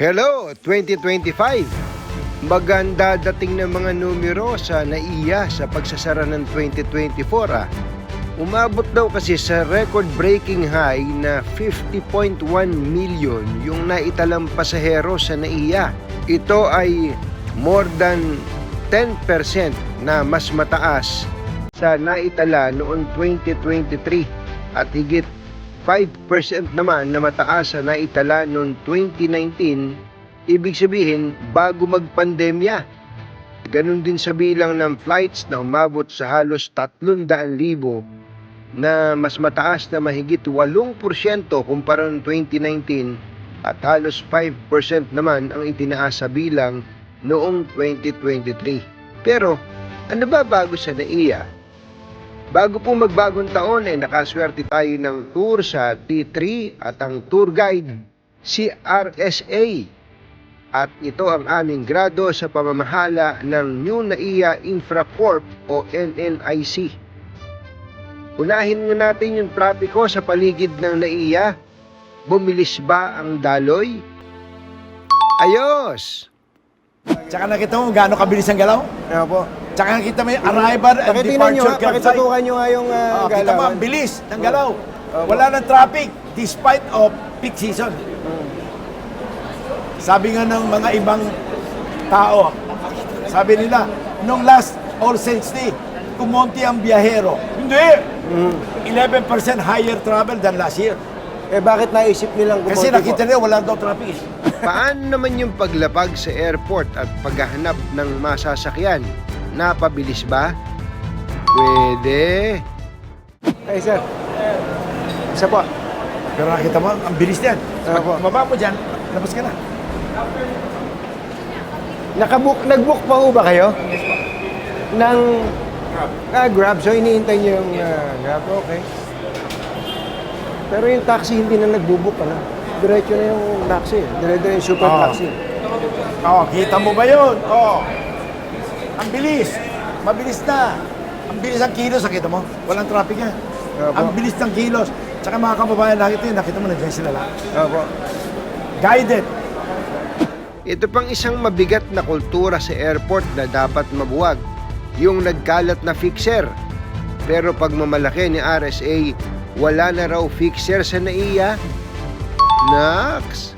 Hello, 2025! Maganda dating ng mga numero sa NAIA sa pagsasara ng 2024 ah. Umabot daw kasi sa record-breaking high na 50.1 million yung naitalang pasahero sa NAIA. Ito ay more than 10% na mas mataas sa naitala noong 2023 at higit 5% naman na mataas sa naitala noong 2019 Ibig sabihin, bago magpandemya. Ganon din sa bilang ng flights na umabot sa halos 300,000 na mas mataas na mahigit 8% kumpara noong 2019 at halos 5% naman ang itinaas sa bilang noong 2023. Pero ano ba bago sa NAIA? Bago po magbagong taon ay nakaswerte tayo ng tour sa T3 at ang tour guide si RSA at ito ang aming grado sa pamamahala ng New NAIA Infracorp o NNIC. Unahin nga natin yung trapiko sa paligid ng NAIA. Bumilis ba ang daloy? Ayos! Tsaka nakita mo gaano kabilis ang galaw? Ano po? Tsaka nakita mo yung arrival and Pakitingnan nyo, departure site. pakitutukan nyo nga yung uh, Ah, kita mo, galawan. ang bilis ng galaw. Opo. Wala nang traffic despite of peak season. Sabi nga ng mga ibang tao, sabi nila, nung last All Saints Day, kumonti ang biyahero. Hindi! 11% higher travel than last year. Eh bakit naisip nilang Kasi nakita nila wala daw traffic. Paano naman yung paglapag sa airport at paghahanap ng masasakyan? Napabilis ba? Pwede. Ay, sir. Isa po. Pero nakita mo, ang bilis niyan. Opo. Pag baba mo dyan, labas ka na. Nakabook, nag-book pa ho ba kayo? Ng ah, Grab. So, iniintay niyo yung ah, Grab. Okay. Pero yung taxi, hindi na nagbubook. Ano? Diretso na yung taxi. Diretso yung super Oo. taxi. Oh, kita mo ba yun? Oh. Ang bilis. Mabilis na. Ang bilis ang kilos, nakita mo? Walang traffic yan. Opo. Ang bilis ng kilos. Tsaka mga kababayan, nakita yun, nakita mo, nandiyan sila lang. Opo. Guided. Ito pang isang mabigat na kultura sa airport na dapat mabuwag. Yung nagkalat na fixer. Pero pag mamalaki ni RSA, wala na raw fixer sa NAIA. Naks!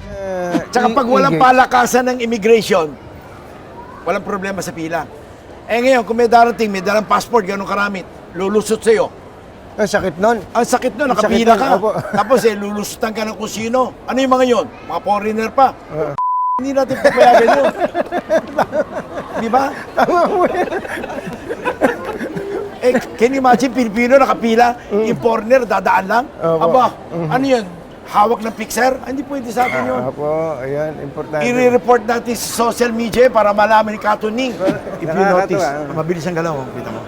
Tsaka pag walang palakasan ng immigration, walang problema sa pila. Eh ngayon, kung may darating, may dalang passport, ganun karamit, lulusot sa'yo. Ang sakit nun. Ang sakit nun, nakapila ka. opo. Tapos eh, lulusutan ka ng kung sino. Ano yung mga yon? Mga foreigner pa. Oo. Hindi natin papayagan yun. Di ba? eh, can you imagine, Pilipino nakapila, yung foreigner, dadaan lang? Mm. Opo. Aba, ano yun? Hawak ng fixer? Ah, Hindi pwede sa atin yun. Apo, ayan, importante. I-report natin sa social media para malaman ni Katuning. If you Nakakatuwa, notice, ano? mabilis ang galaw. oh. Kita mo.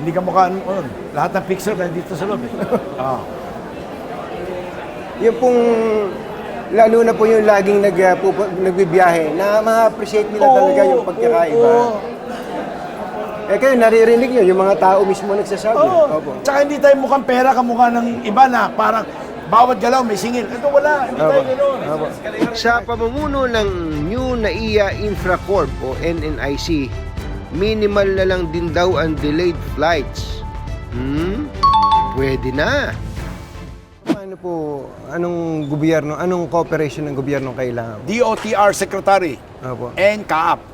Hindi ka mukha ano, ano, lahat ng fixer nandito sa loob eh. Ah. Yung pong, lalo na po yung laging nag, uh, pupu- nagbibiyahe, na ma-appreciate nila talaga yung pagkakaiba. Oo. Eh kayo, naririnig nyo, yung mga tao mismo nagsasabi. Oo. Opo. Tsaka hindi tayo mukhang pera kamukha ng iba na parang bawat galaw may singil. Ito wala, hindi tayo gano'n. Sa pamumuno ng New NAIA Infracorp o NNIC, minimal na lang din daw ang delayed flights. Hmm? Pwede na. Ano po, anong gobyerno, anong cooperation ng gobyerno kailangan? DOTR Secretary Opo. and CAAP.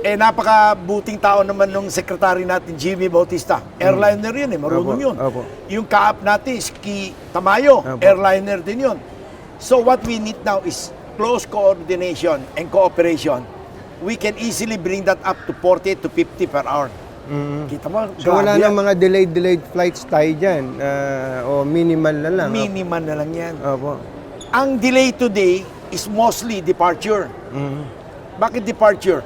Eh, napakabuting tao naman nung secretary natin, Jimmy Bautista. Airliner yun eh, marunong Opo, yun. opo. Yung CAAP natin, Ski Tamayo, Opo. airliner din yun. So what we need now is close coordination and cooperation. We can easily bring that up to 40 to 50 per hour. Kita mo, So wala grabe nang yan. mga delayed delayed flights tayo dyan, ah, o minimal na lang. Minimal na lang yan. Opo. Ang delay today is mostly departure. Mhm. Bakit departure?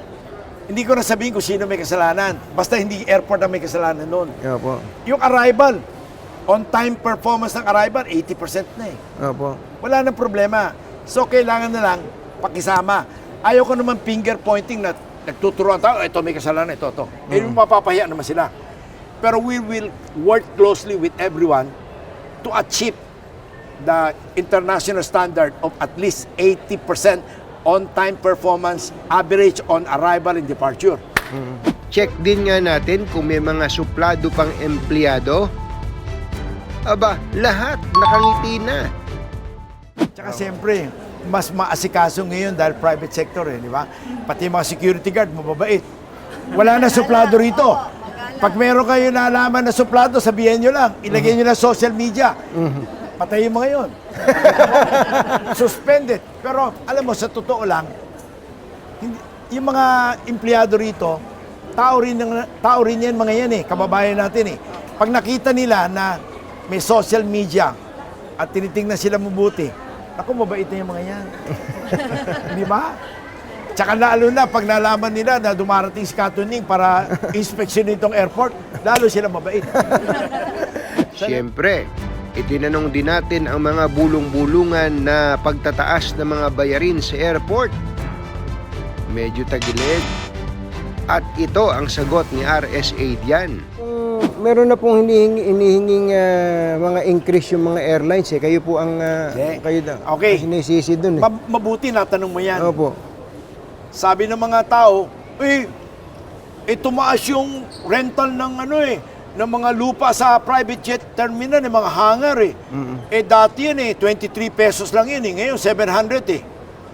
Hindi ko na sabihin kung sino may kasalanan. Basta hindi airport ang may kasalanan noon. Opo. Yung arrival, on-time performance ng arrival, 80% na eh. Opo. Wala nang problema. So, kailangan na lang pakisama. Ayaw ko naman finger pointing na nagtuturuan tayo, ito may kasalanan, ito, ito. Eh, yung mapapahiya naman sila. Pero we will work closely with everyone to achieve the international standard of at least 80% on-time performance average on arrival and departure. Check din nga natin kung may mga suplado pang empleyado. Aba, lahat nakangiti na. Tsaka siyempre, mas maasikaso ngayon dahil private sector eh, di ba? Pati mga security guard, mababait. Wala na suplado rito. Pag meron kayo nalaman na suplado, sabihin nyo lang, ilagay nyo na social media. Patayin mo ngayon. Suspended. Pero alam mo, sa totoo lang, hindi, yung mga empleyado rito, tao rin, ng- tao rin yan mga yan eh, kababayan natin eh. Pag nakita nila na may social media at tinitingnan sila mabuti, ako mabait na yung mga yan. Di ba? Tsaka lalo na pag nalaman nila na dumarating si Katuning para inspeksyon itong airport, lalo sila mabait. Siyempre, itinanong din natin ang mga bulong-bulungan na pagtataas ng mga bayarin sa airport. Medyo tagilid. At ito ang sagot ni RSA diyan. Kung meron na pong hinihingi, hinihinging ah, mga increase yung mga airlines eh. Kayo po ang ah, Hindi. kayo na, Okay. sinisisi dun eh. Ma- mabuti natanong mo yan. Opo. Sabi ng mga tao, eh, eh tumaas yung rental ng ano eh, ng mga lupa sa private jet terminal, ng mga hangar eh. Eh dati yan eh, 23 pesos lang yun eh. Ngayon, 700 eh.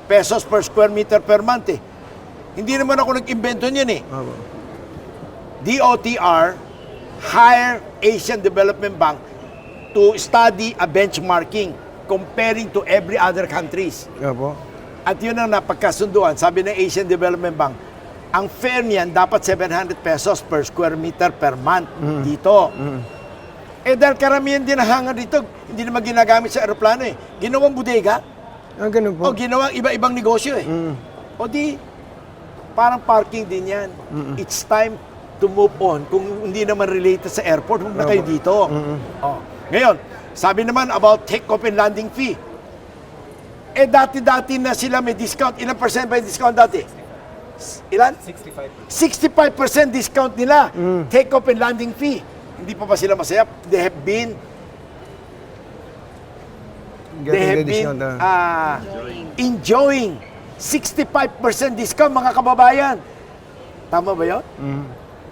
Pesos per square meter per month eh. Hindi naman ako nag-invento niyan eh. DOTR hire Asian Development Bank to study a benchmarking comparing to every other countries. Opo. At yun ang napagkasunduan. Sabi ng Asian Development Bank, ang fare niyan dapat 700 pesos per square meter per month dito. Eh dahil karamihan din ang hangar dito, hindi naman ginagamit sa aeroplano eh. Ginawang bodega Ah, ganun po. o ginawang iba-ibang negosyo eh. O di, parang parking din yan. It's time to move on. Kung hindi naman related sa airport, huwag na kayo dito. Oh. Ngayon, sabi naman about take-off and landing fee. Eh dati-dati na sila may discount. Ilang percent ba yung discount dati? Ilan? 65%. 65% discount nila. Take-off and landing fee. Hindi pa ba sila masaya? They have been they have been ah. ah, enjoying 65% discount mga kababayan. Tama ba yun?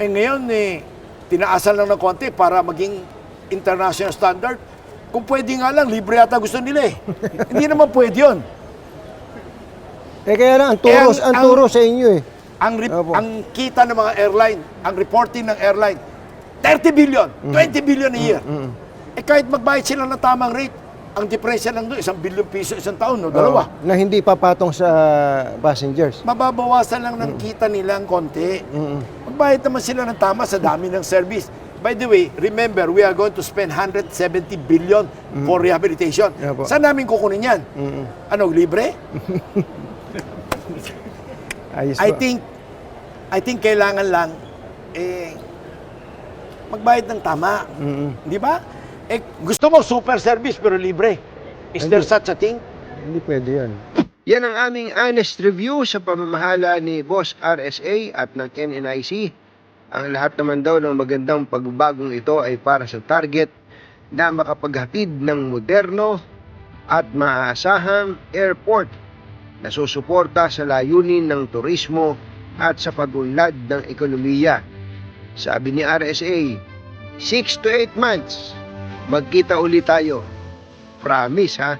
Eh ngayon, eh, tinaasan lang ng konti para maging international standard. Kung pwede nga lang, libre yata gusto nila eh. Hindi naman pwede yun. Eh kaya lang, ang turo, Eh, ang- ang, ang- turo sa inyo eh. Ang, rep- Opo. ang kita ng mga airline, ang reporting ng airline, 30 billion, 20 billion a year. Eh kahit magbayad sila ng tamang rate, ang diferensya lang doon, isang billion piso isang taon, no? dalawa. Oo, na hindi papatong sa passengers. mababawasan lang ng kita nila ang konti. Magbayad naman sila ng tama sa dami ng service. By the way, remember, we are going to spend 170 billion for rehabilitation. Yeah po. Saan namin kukunin yan? Ano, libre? Ayos I think, I think kailangan lang, eh, magbayad ng tama. Di ba? Eh, gusto mo super service pero libre. Is there Hindi. such a thing? Hindi pwede yan. Yan ang aming honest review sa pamamahala ni Boss RSA at ng NNIC. Ang lahat naman daw ng magandang pagbabagong ito ay para sa target na makapaghatid ng moderno at maaasahang airport na susuporta sa layunin ng turismo at sa pag-unlad ng ekonomiya. Sabi ni RSA, 6 to 8 months, magkita ulit tayo. Promise ha?